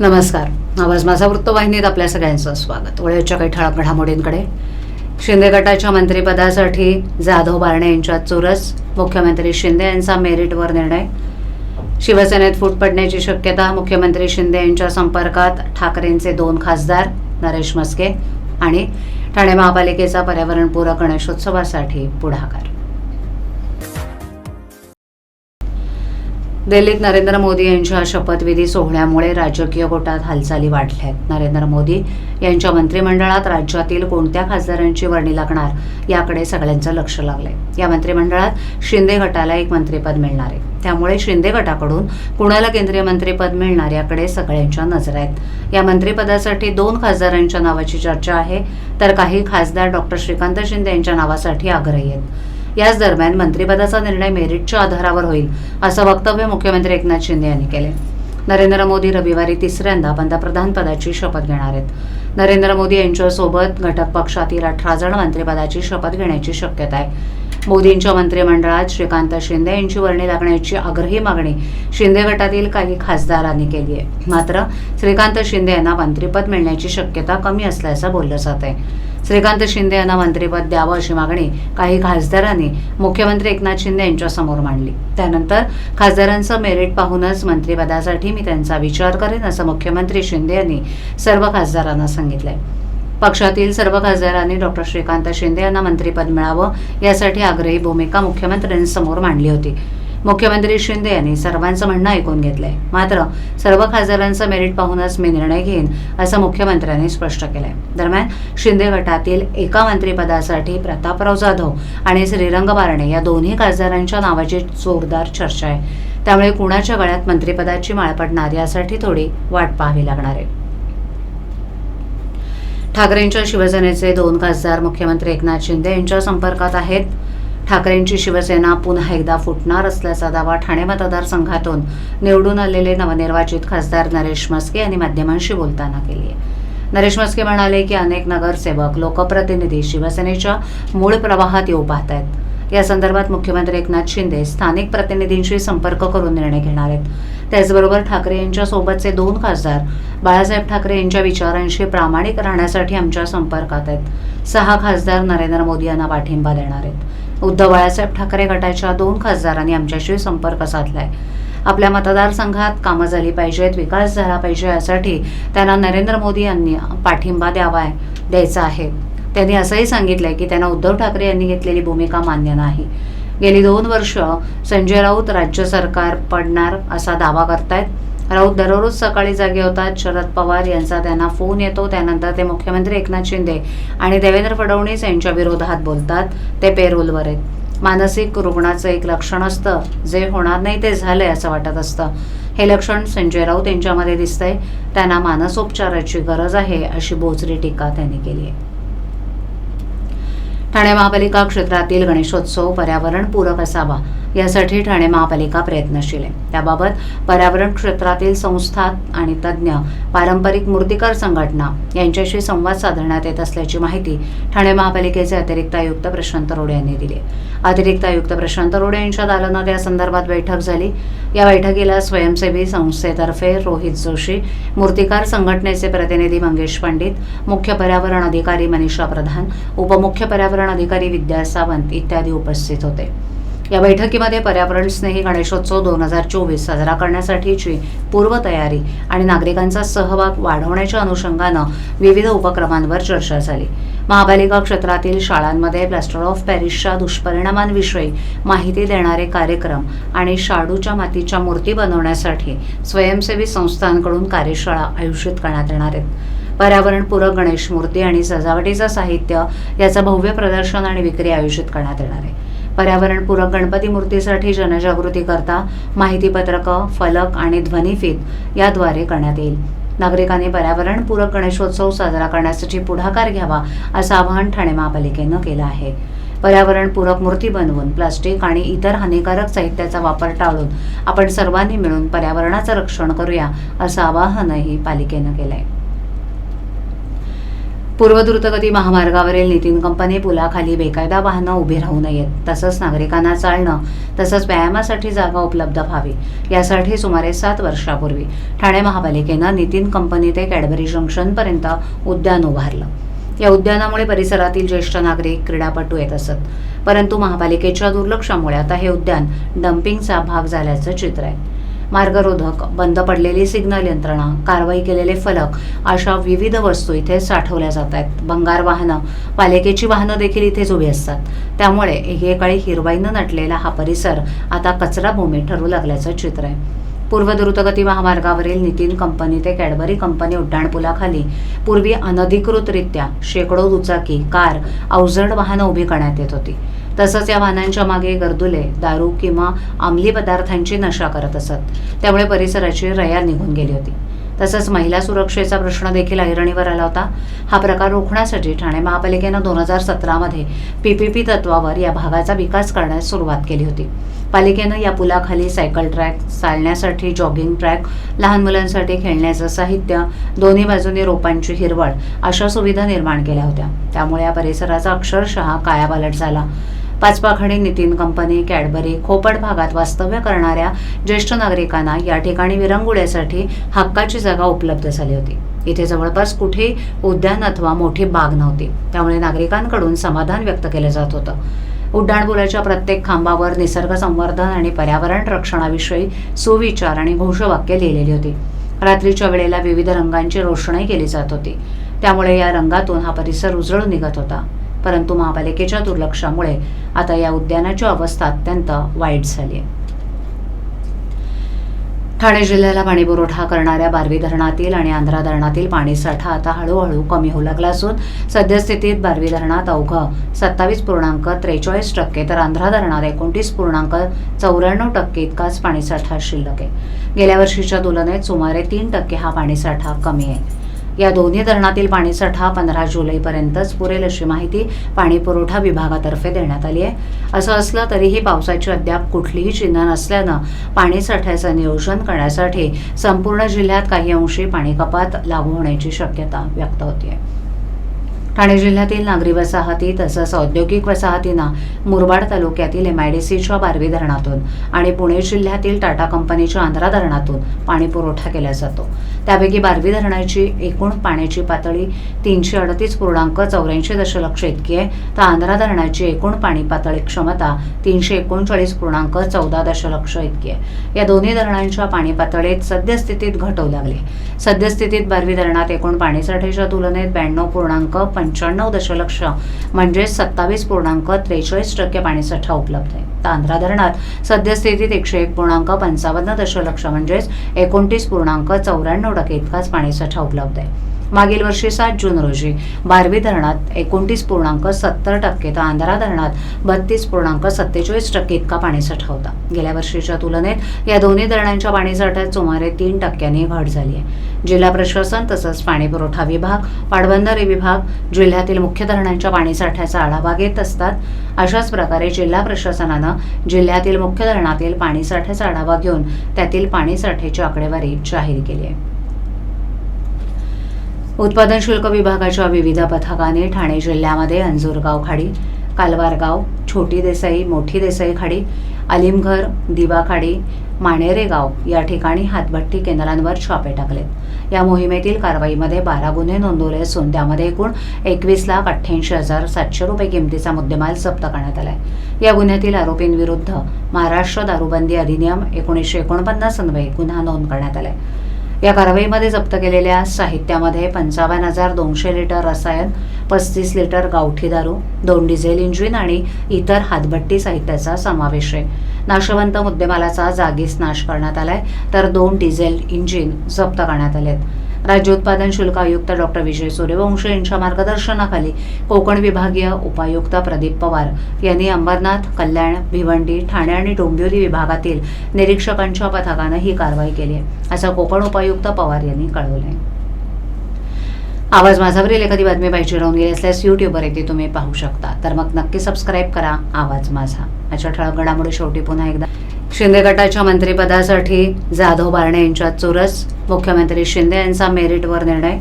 नमस्कार. आवाज माझा वृत्तवाहिनीत आपल्या सगळ्यांचं स्वागत. वळ्याच्या काही ठळक घडामोडींकडे. शिंदे गटाच्या मंत्रिपदासाठी जाधव बारणे यांच्यात चुरस. मुख्यमंत्री शिंदे यांचा मेरिटवर निर्णय. शिवसेनेत फूट पडण्याची शक्यता. मुख्यमंत्री शिंदे यांच्या संपर्कात ठाकरेंचे दोन खासदार नरेश मस्के आणि ठाणे महापालिकेचा पर्यावरणपूरक गणेशोत्सवासाठी पुढाकार. दिल्लीत नरेंद्र मोदी यांच्या शपथविधी सोहळ्यामुळे राजकीय गोटात हालचाली वाढल्या आहेत नरेंद्र मोदी यांच्या मंत्रिमंडळात राज्यातील कोणत्या खासदारांची वर्णी लागणार याकडे सगळ्यांचं लक्ष लागलंय. या मंत्रिमंडळात शिंदे गटाला एक मंत्रिपद मिळणार आहे. त्यामुळे शिंदे गटाकडून कुणाला केंद्रीय मंत्रिपद मिळणार याकडे सगळ्यांच्या नजर आहेत. या मंत्रिपदासाठी दोन खासदारांच्या नावाची चर्चा आहे तर काही खासदार डॉक्टर श्रीकांत शिंदे यांच्या नावासाठी आग्रही आहेत. याच दरम्यान मंत्रिपदाचा निर्णय मेरिटच्या आधारावर होईल असं वक्तव्य मुख्यमंत्री एकनाथ शिंदे यांनी केले नरेंद्र मोदी रविवारी तिसऱ्यांदा पंतप्रधान पदाची शपथ घेणार आहेत. नरेंद्र मोदी यांच्यासोबत घटक पक्षातील अठरा जण मंत्रिपदाची शपथ घेण्याची शक्यता आहे. मोदींच्या मंत्रिमंडळात श्रीकांत शिंदे यांची वर्णी लागण्याची आग्रही मागणी शिंदे गटातील काही खासदारांनी केली आहे. मात्र श्रीकांत शिंदे यांना मंत्रिपद मिळण्याची शक्यता कमी असल्याचं बोललं जात आहे श्रीकांत शिंदे यांना मंत्रिपद द्यावं अशी मागणी काही खासदारांनी मुख्यमंत्री एकनाथ शिंदे यांच्यासमोर मांडली. त्यानंतर खासदारांचं मेरिट पाहूनच मंत्रिपदासाठी मी त्यांचा विचार करेन असं मुख्यमंत्री शिंदे यांनी सर्व खासदारांना सांगितलंय. पक्षातील सर्व खासदारांनी डॉक्टर श्रीकांत शिंदे यांना मंत्रिपद मिळावं यासाठी आग्रही भूमिका मुख्यमंत्र्यांसमोर मांडली होती. मुख्यमंत्री शिंदे यांनी सर्वांचं म्हणणं ऐकून घेतलंय. मात्र सर्व खासदारांचं मेरिट पाहूनच मी निर्णय घेईन असं मुख्यमंत्र्यांनी स्पष्ट केलंय. दरम्यान शिंदे गटातील एका मंत्रिपदासाठी प्रतापराव जाधव आणि श्रीरंग बारणे या दोन्ही खासदारांच्या नावाची जोरदार चर्चा आहे. त्यामुळे कुणाच्या गळ्यात मंत्रिपदाची माळ पडणार यासाठी थोडी वाट पाहावी लागणार आहे. ठाकरेंच्या शिवसेनेचे दोन खासदार मुख्यमंत्री एकनाथ शिंदे यांच्या संपर्कात आहेत. ठाकरेंची शिवसेना पुन्हा एकदा फुटणार असल्याचा दावा ठाणे मतदारसंघातून निवडून आलेले नवनिर्वाचित खासदार नरेश मस्के यांनी माध्यमांशी बोलताना केली नरेश मस्के म्हणाले की अनेक नगरसेवक लोकप्रतिनिधी शिवसेनेच्या मूळ प्रवाहात येऊ पाहत आहेत या संदर्भात मुख्यमंत्री एकनाथ शिंदे स्थानिक प्रतिनिधींशी संपर्क करून निर्णय घेणार आहेत. त्याचबरोबर ठाकरे यांच्या सोबतचे दोन खासदार बाळासाहेब ठाकरे यांच्या विचारांशी प्रामाणिक राहण्यासाठी आमच्या संपर्कात आहेत. सहा खासदार नरेंद्र मोदी यांना पाठिंबा देणार आहेत. उद्धव बाळासाहेब ठाकरे गटाच्या दोन खासदारांनी आमच्याशी संपर्क साधलाय. आपल्या मतदारसंघात कामं झाली पाहिजेत विकास झाला पाहिजे यासाठी त्यांना नरेंद्र मोदी यांनी पाठिंबा द्यावा द्यायचा आहे. त्यांनी असंही सांगितलंय की त्यांना उद्धव ठाकरे यांनी घेतलेली भूमिका मान्य नाही. गेली दोन वर्ष संजय राऊत राज्य सरकार पडणार असा दावा करतायत. राऊत दररोज सकाळी जागे होतात. शरद पवार यांचा त्यांना फोन येतो. त्यानंतर ते मुख्यमंत्री एकनाथ शिंदे आणि देवेंद्र फडणवीस यांच्या विरोधात बोलतात. ते पेरोलवर आहेत. मानसिक रुग्णाचं एक लक्षण असतं. जे होणार नाही ते झालंय असं वाटत असतं. हे लक्षण संजय राऊत यांच्यामध्ये दिसतंय. त्यांना मानसोपचाराची गरज आहे अशी बोचरी टीका त्यांनी केली आहे. ठाणे महापालिका क्षेत्रातील गणेशोत्सव पर्यावरणपूरक असावा यासाठी ठाणे महापालिका प्रयत्नशील आहे. त्याबाबत पर्यावरण क्षेत्रातील संस्था आणि तज्ज्ञ पारंपरिक मूर्तिकार संघटना यांच्याशी संवाद साधण्यात येत असल्याची माहिती ठाणे महापालिकेचे अतिरिक्त आयुक्त प्रशांत रोडे यांनी दिली अतिरिक्त आयुक्त प्रशांत रोडे यांच्या दालनात या संदर्भात बैठक झाली. या बैठकीला स्वयंसेवी संस्थेतर्फे रोहित जोशी मूर्तिकार संघटनेचे प्रतिनिधी मंगेश पंडित मुख्य पर्यावरण अधिकारी मनीषा प्रधान उपमुख्य पर्यावरण अधिकारी विद्या सावंत इत्यादी उपस्थित होते. या बैठकीमध्ये पर्यावरण स्नेही गणेशोत्सव दोन हजार चोवीस साजरा करण्यासाठीची पूर्वतयारी आणि नागरिकांचा सहभाग वाढवण्याच्या अनुषंगानं विविध उपक्रमांवर चर्चा झाली. महापालिका क्षेत्रातील शाळांमध्ये प्लॅस्टर ऑफ पॅरिसच्या दुष्परिणामांविषयी माहिती देणारे कार्यक्रम आणि शाडूच्या मातीच्या मूर्ती बनवण्यासाठी स्वयंसेवी संस्थांकडून कार्यशाळा आयोजित करण्यात येणार आहेत. पर्यावरणपूरक गणेश मूर्ती आणि सजावटीचं साहित्य याचं भव्य प्रदर्शन आणि विक्री आयोजित करण्यात येणार आहे. पर्यावरणपूरक गणपती मूर्तीसाठी जनजागृती करता माहितीपत्रकं फलक आणि ध्वनिफीत याद्वारे करण्यात येईल. नागरिकांनी पर्यावरणपूरक गणेशोत्सव साजरा करण्यासाठी पुढाकार घ्यावा असं आवाहन ठाणे महापालिकेनं केलं आहे. पर्यावरणपूरक मूर्ती बनवून प्लास्टिक आणि इतर हानिकारक साहित्याचा वापर टाळून आपण सर्वांनी मिळून पर्यावरणाचं रक्षण करूया असं आवाहनही पालिकेनं केलं आहे पूर्व द्रुतगती महामार्गावरील नितीन कंपनी पुलाखाली बेकायदा वाहनं उभी राहू नयेत. तसंच नागरिकांना चालणं तसंच व्यायामासाठी जागा उपलब्ध व्हावी. यासाठी सुमारे सात वर्षापूर्वी ठाणे महापालिकेनं नितीन कंपनी ते कॅडबरी जंक्शनपर्यंत उद्यान उभारलं. या उद्यानामुळे परिसरातील ज्येष्ठ नागरिक क्रीडापटू येत असत. परंतु महापालिकेच्या दुर्लक्षामुळे आता हे उद्यान डम्पिंगचा भाग झाल्याचं चित्र आहे. मार्गरोधक बंद पडलेली सिग्नल यंत्रणा कारवाई केलेले फलक अशा विविध वस्तू इथे साठवल्या जात आहेत. भंगार वाहनं पालिकेची वाहनं देखील इथेच उभी असतात. त्यामुळे एकेकाळी हिरवाईनं नटलेला हा परिसर आता कचराभूमी ठरू लागल्याचं चित्र आहे. पूर्व द्रुतगती महामार्गावरील नितीन कंपनी ते कॅडबरी कंपनी उड्डाणपुलाखाली पूर्वी अनधिकृतरित्या शेकडो दुचाकी कार अवजड वाहनं उभी करण्यात येत होती. तसंच या वाहनांच्या मागे गर्दुले दारू किंवा अंमली पदार्थांची नशा करत असत. त्यामुळे परिसराची रया निघून गेली होती. तसंच महिला सुरक्षेचा प्रश्न देखील ऐरणीवर आला होता. हा प्रकार रोखण्यासाठी ठाणे महापालिकेनं दोन हजार सतरामध्ये पीपीपी तत्वावर या भागाचा विकास करण्यास सुरुवात केली होती. पालिकेनं या पुलाखाली सायकल ट्रॅक चालण्यासाठी जॉगिंग ट्रॅक लहान मुलांसाठी खेळण्याचं साहित्य दोन्ही बाजूनी रोपांची हिरवळ अशा सुविधा निर्माण केल्या होत्या. त्यामुळे या परिसराचा अक्षरशः कायापालट झाला. पाचपाखणी नितीन कंपनी कॅडबरी खोपड भागात वास्तव्य करणाऱ्या ज्येष्ठ नागरिकांना या ठिकाणी विरंगुळ्यासाठी हक्काची जागा उपलब्ध झाली होती. इथे जवळपास कुठेही उद्यान अथवा मोठी बाग नव्हती. त्यामुळे नागरिकांकडून समाधान व्यक्त केलं जात होतं. उड्डाणपुलाच्या प्रत्येक खांबावर निसर्ग संवर्धन आणि पर्यावरण रक्षणाविषयी सुविचार आणि घोषवाक्य लिहिलेली होती. रात्रीच्या वेळेला विविध रंगांची रोषणाई केली जात होती. त्यामुळे या रंगातून हा परिसर उजळून निघत होता. परंतु महापालिकेच्या दुर्लक्षामुळे आता या उद्यानाची अवस्था अत्यंत वाईट झाली आहे. ठाणे जिल्ह्याला पाणी पुरवठा करणाऱ्या बारवी धरणातील आणि आंध्रा धरणातील पाणीसाठा आता हळूहळू कमी होऊ लागला असून सद्यस्थितीत बारवी धरणात अवघं सत्तावीस पूर्णांक त्रेचाळीस टक्के तर आंध्रा धरणात एकोणतीस पूर्णांक चौऱ्याण्णव टक्के इतकाच पाणीसाठा शिल्लक आहे. गेल्या वर्षीच्या तुलनेत सुमारे तीन टक्के हा पाणीसाठा कमी आहे. या दोन्ही धरणातील पाणीसाठा पंधरा जुलैपर्यंतच पुरेल अशी माहिती पाणी पुरवठा विभागातर्फे देण्यात आली आहे. असं असलं तरीही पावसाची अद्याप कुठलीही चिन्ह नसल्यानं पाणीसाठ्याचं नियोजन करण्यासाठी संपूर्ण जिल्ह्यात काही अंशी पाणी कपात लागू होण्याची शक्यता व्यक्त होती ठाणे जिल्ह्यातील नागरी वसाहती तसंच औद्योगिक वसाहतींना मुरबाड तालुक्यातील एमआयडीसीच्या बारवी धरणातून आणि पुणे जिल्ह्यातील टाटा कंपनीच्या आंध्रा धरणातून पाणी पुरवठा केला जातो. त्यापैकी बारवी धरणाची एकूण पाण्याची पातळी तीनशे अडतीस पूर्णांक चौऱ्याऐंशी दशलक्ष इतकी आहे. तर आंध्रा धरणाची एकूण पाणी पातळी क्षमता तीनशे एकोणचाळीस पूर्णांक चौदा दशलक्ष इतकी आहे. या दोन्ही धरणांच्या पाणी पातळीत सद्यस्थितीत घट होऊ लागली. सद्यस्थितीत बारवी धरणात एकूण पाणीसाठ्याच्या तुलनेत ब्याण्णव पूर्णांक पंच्याण्णव दशलक्ष म्हणजे सत्तावीस पूर्णांक त्रेचाळीस टक्के पाणीसाठा उपलब्ध आहे. तांद्रा धरणात सद्यस्थितीत एकशे एक पूर्णांक पंचावन्न दशलक्ष म्हणजेच एकोणतीस पूर्णांक चौऱ्याण्णव टक्के इतकाच पाणीसाठा उपलब्ध आहे. मागील वर्षी सात जून रोजी. बारवी धरणात एकोणतीस पूर्णांक सत्तर टक्के तर आंध्रा धरणात बत्तीस पूर्णांक सत्तेचाळीस टक्के इतका पाणीसाठा होता गेल्या वर्षीच्या तुलनेत या दोन्ही धरणांच्या पाणीसाठ्यात सुमारे तीन टक्क्यांनी घट झाली आहे. जिल्हा प्रशासन तसंच पाणीपुरवठा विभाग पाटबंधारे विभाग जिल्ह्यातील मुख्य धरणांच्या पाणीसाठ्याचा आढावा घेत असतात. अशाच प्रकारे जिल्हा प्रशासनानं जिल्ह्यातील मुख्य धरणातील पाणीसाठ्याचा आढावा घेऊन त्यातील पाणीसाठ्याची आकडेवारी जाहीर केली आहे. उत्पादन शुल्क विभागाच्या विविध पथकाने ठाणे जिल्ह्यामध्ये अंजूरगाव खाडी कालवारगाव छोटी देसाई मोठी देसाई खाडी अलिमघर दिवाखाडी मानेरेगाव या ठिकाणी हातभट्टी केंद्रांवर छापे टाकलेत. या मोहिमेतील कारवाईमध्ये बारा गुन्हे नोंदवले असून त्यामध्ये एकूण एकवीस लाख अठ्ठ्याऐंशी हजार सातशे रुपये किमतीचा मुद्देमाल जप्त करण्यात आलाय. या गुन्ह्यातील आरोपींविरुद्ध महाराष्ट्र दारूबंदी अधिनियम एकोणीसशे एकोणपन्नास अन्वये गुन्हा नोंद करण्यात आलाय. या कारवाईमध्ये जप्त केलेल्या साहित्यामध्ये पंचावन्न हजार दोनशे लिटर रसायन पस्तीस लिटर गावठी दारू दोन डिझेल इंजिन आणि इतर हातभट्टी साहित्याचा समावेश आहे. नाशवंत मुद्देमालाचा जागीच नाश करण्यात आलाय तर दोन डिझेल इंजिन जप्त करण्यात आलेत. राज्य उत्पादन शुल्क आयुक्त डॉक्टर विजय सूर्यवंशी यांच्या मार्गदर्शनाखाली कोकण विभागीय उपायुक्त प्रदीप पवार यांनी अंबरनाथ कल्याण भिवंडी ठाणे आणि डोंबिवली विभागातील निरीक्षकांच्या पथकानं ही कारवाई केली आहे असं कोकण उपायुक्त पवार यांनी कळवलं आहे आवाज माझावरील एखादी बातमी पाहिजे राहून गेली असल्यास यूट्यूबवर येथे तुम्ही पाहू शकता. तर मग नक्की सबस्क्राईब करा आवाज माझा. अशा ठळक घडामोडी शेवटी पुन्हा एकदा शिंदे गटाच्या मंत्रिपदासाठी जाधव बारणे यांच्यात चुरस. मुख्यमंत्री शिंदे यांचा मेरिटवर निर्णय.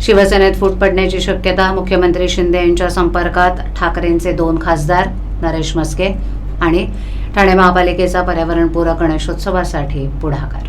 शिवसेनेत फूट पडण्याची शक्यता मुख्यमंत्री शिंदे यांच्या संपर्कात ठाकरेंचे दोन खासदार नरेश मस्के आणि ठाणे महापालिकेचा पर्यावरणपूरक गणेशोत्सवासाठी पुढाकार.